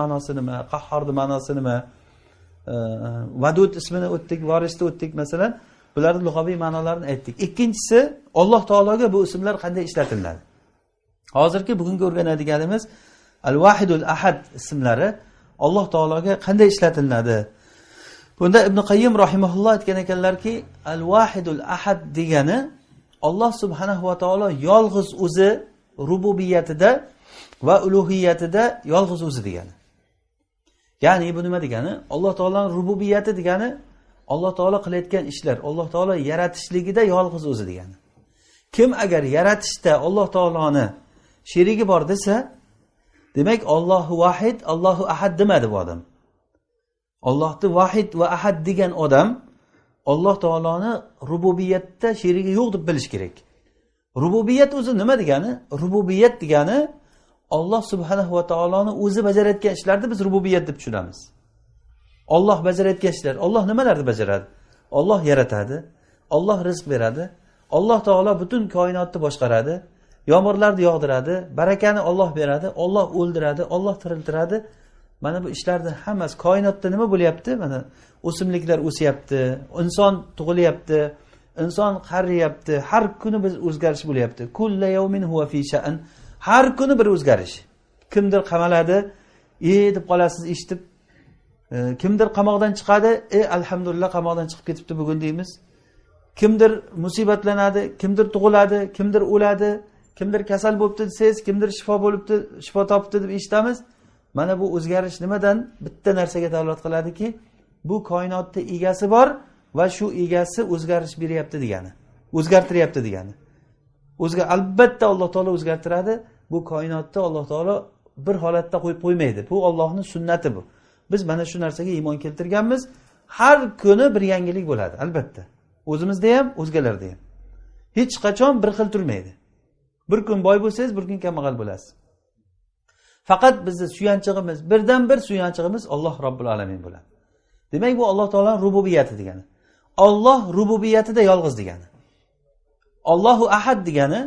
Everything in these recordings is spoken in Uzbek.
ma'nosi nima? Qahhorni ma'nosi nima? Vadud ismini o'tdik vorisni o'tdik masalan. Bularni lug'aviy ma'nolarini aytdik. Ikkinchisi alloh taologa bu ismlar qanday ishlatiladi? Hozirgi bugungi o'rganadiganimiz al vahidul ahad ismlari alloh taologa qanday ishlatiladi? Bunda ibn qayyim rahimaulloh aytgan ekanlarki al vahidul ahad degani olloh subhanahu va taolo yolg'iz o'zi rububiyatida va ulug'iyatida yolg'iz o'zi degani. Ya'ni bu nima degani? Alloh taoloni rububiyati degani alloh taolo qilayotgan ishlar alloh taolo yaratishligida yolg'iz o'zi degani. Kim agar yaratishda alloh taoloni sherigi bor desa demak ollohu vahid allohu ahad demadi bu odam. Ollohni vahid va ahad degan odam alloh taoloni rububiyatda sherigi yo'q deb bilish kerak. Rububiyat o'zi nima degani? Rububiyat degani olloh subhanahu va taoloni o'zi bajarayotgan ishlarni biz rububiyat deb tushunamiz. Olloh bajarayotgan ishlar olloh nimalarni bajaradi? Olloh yaratadi olloh rizq beradi alloh taolo butun koinotni boshqaradi yomg'irlarni yog'diradi barakani olloh beradi olloh o'ldiradi olloh tiriltiradi. Mana bu ishlarni hammasi koinotda nima bo'lyapti? Mana o'simliklar o'syapti inson tug'ilyapti inson qariyapti har kuni biz o'zgarish bo'lyapti. Har kuni bir o'zgarish. Kimdir qamaladi e deb qolasiz eshitib. E, kimdir qamoqdan chiqadi e alhamdulillah qamoqdan chiqib ketibdi bugun deymiz. Kimdir musibatlanadi kimdir tug'iladi kimdir o'ladi kimdir kasal bo'libdi desangiz kimdir shifo bo'libdi shifo topibdi deb eshitamiz. Mana bu o'zgarish nimadan bitta narsaga dalolat qiladiki bu koinotni egasi bor va shu egasi o'zgarish beryapti degani o'zgartiryapti degani. O'zga albatta alloh taolo o'zgartiradi. Bu koinotda alloh taolo bir holatda qo'yib qo'ymaydi. Bu ollohni sunnati bu. Biz mana shu narsaga iymon keltirganmiz. Har kuni bir yangilik bo'ladi albatta. O'zimizda ham o'zgalarda ham. Hech qachon bir xil turmaydi. Bir kun boy bo'lsangiz bir kun kambag'al bo'lasiz. Faqat bizni suyanchig'imiz birdan bir suyanchig'imiz olloh robbil alamin bo'ladi. Demak bu alloh taoloni rububiyati degani. Olloh rububiyatida yolg'iz degani. Ollohu ahad degani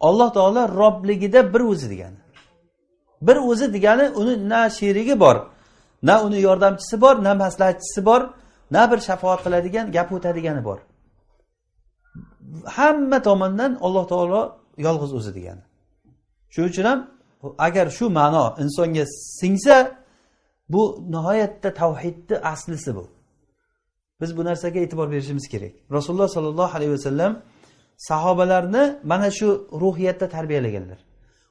olloh taolo robligida bir o'zi degani. Bir o'zi degani uni na sherigi bor na uni yordamchisi bor na maslahatchisi bor na bir shafoat qiladigan gap o'tadigani bor. Hamma tomondan alloh taolo yolg'iz o'zi degani. Shuning uchun ham agar shu ma'no insonga singsa bu nihoyatda tavhidni aslisi bu. Biz bu narsaga e'tibor berishimiz kerak. Rasululloh sollallohu alayhi vasallam sahobalarni mana shu ruhiyatda tarbiyalaganlar.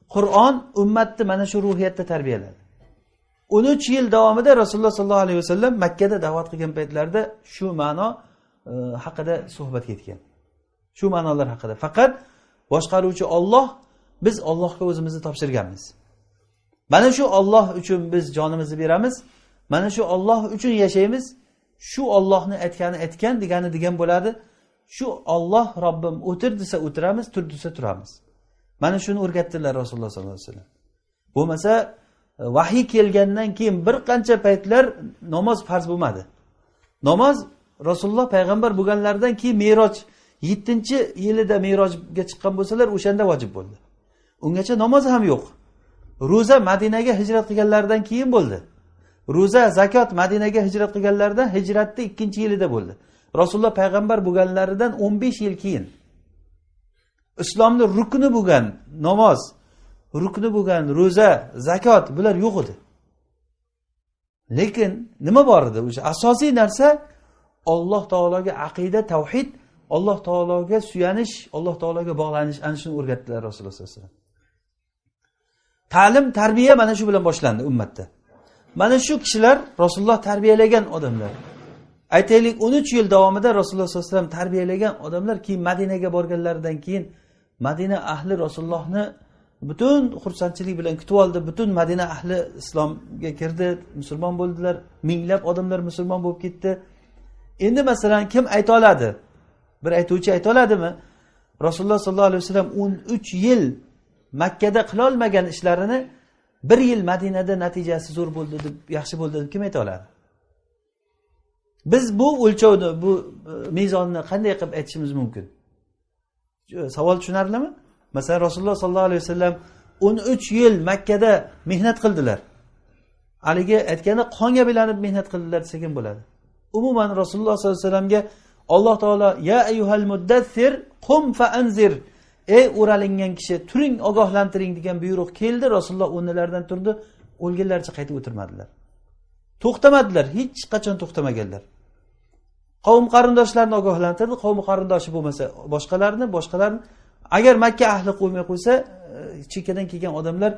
Qur'on ummatni mana shu ruhiyatda tarbiyaladi. O'n uch yil davomida rasululloh sollallohu alayhi vasallam makkada da'vat qilgan paytlarida shu ma'no e, haqida suhbat ketgan. Shu ma'nolar haqida. Faqat boshqaruvchi olloh biz ollohga o'zimizni topshirganmiz. Mana shu olloh uchun biz jonimizni beramiz mana shu olloh uchun yashaymiz shu ollohni aytgani aytgan degani degan bo'ladi. Shu olloh robbim o'tir desa o'tiramiz tur desa turamiz. Mana shuni o'rgatdilar rasululloh sollallohu alayhi vasallam. Bo'lmasa e, vahiy kelgandan keyin bir qancha paytlar namoz farz bo'lmadi. Namoz rasululloh payg'ambar bo'lganlaridan keyin meroj yettinchi yilida merojga chiqqan bo'lsalar o'shanda vojib bo'ldi. Ungacha namoz ham yo'q. Ro'za madinaga hijrat qilganlaridan keyin bo'ldi. Ro'za zakot madinaga hijrat qilganlarida hijratni ikkinchi yilida bo'ldi. Rasululloh payg'ambar bo'lganlaridan o'n besh yil keyin islomni rukni bo'lgan namoz rukni bo'lgan ro'za zakot bular yo'q edi. Lekin nima bor edi? O'sha asosiy narsa olloh taologa aqida tavhid alloh taologa suyanish alloh taologa bog'lanish. Ana shuni o'rgatdilar rasululloh sallallohu alayhi vasallam. Ta'lim tarbiya mana shu bilan boshlandi ummatda. Mana shu kishilar rasululloh tarbiyalagan odamlar. Aytaylik o'n uch yil davomida rasululloh sollallohu alayhi vasallam tarbiyalagan odamlar keyin madinaga borganlaridan keyin madina ahli rasulullohni butun xursandchilik bilan kutib oldi. Butun madina ahli islomga kirdi musulmon bo'ldilar. Minglab odamlar musulmon bo'lib ketdi. Endi masalan kim ayta oladi? Bir aytuvchi ayta oladimi? Rasululloh sollallohu alayhi vasallam o'n uch yil makkada qilolmagan ishlarini bir yil madinada natijasi zo'r bo'ldi deb yaxshi bo'ldi deb kim ayta oladi? Biz bu o'lchovni bu e, mezonni qanday qilib aytishimiz mumkin? E, savol tushunarlimi? Masalan rasululloh sollallohu alayhi vasallam o'n uch yil makkada mehnat qildilar. Haligi aytgani qonga belanib mehnat qildilar desak ham bo'ladi. Umuman rasululloh sollallohu alayhi vasallamga alloh taolo ya ayyuhal muddassir qum fa anzir ey o'ralingan kishi turing ogohlantiring degan buyruq keldi. Rasululloh o'rnilaridan turdi. O'lganlaricha qaytib o'tirmadilar. To'xtamadilar. Hech qachon to'xtamaganlar. Qavm qarindoshlarini ogohlantirdi. Qavmi qarindoshi bo'lmasa boshqalarni boshqalarni agar makka ahli qo'ymay qo'ysa e, chekkadan kelgan odamlar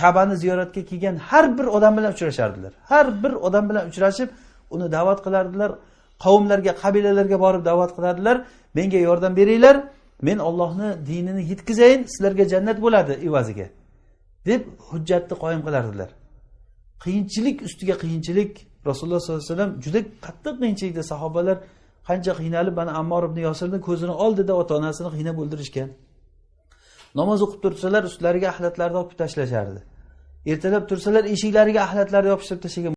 kabani ziyoratga kelgan har bir odam bilan uchrashardilar. Har bir odam bilan uchrashib uni da'vat qilardilar. Qavmlarga qabilalarga borib da'vat qilardilar. Menga yordam beringlar. Men ollohni dinini yetkazayin sizlarga jannat bo'ladi evaziga deb hujjatni qoyim qilardilar. Qiyinchilik ustiga qiyinchilik rasululloh sollallohu alayhi vasallam juda qattiq qiyinchilikda sahobalar qancha qiynalib mana ammor ibn yosirni ko'zini oldida ota onasini qiynab o'ldirishgan. Namoz o'qib tursalar ustlariga axlatlarni olib tashlashardi ertalab tursalar eshiklariga axlatlarni yopishtirib tashlagan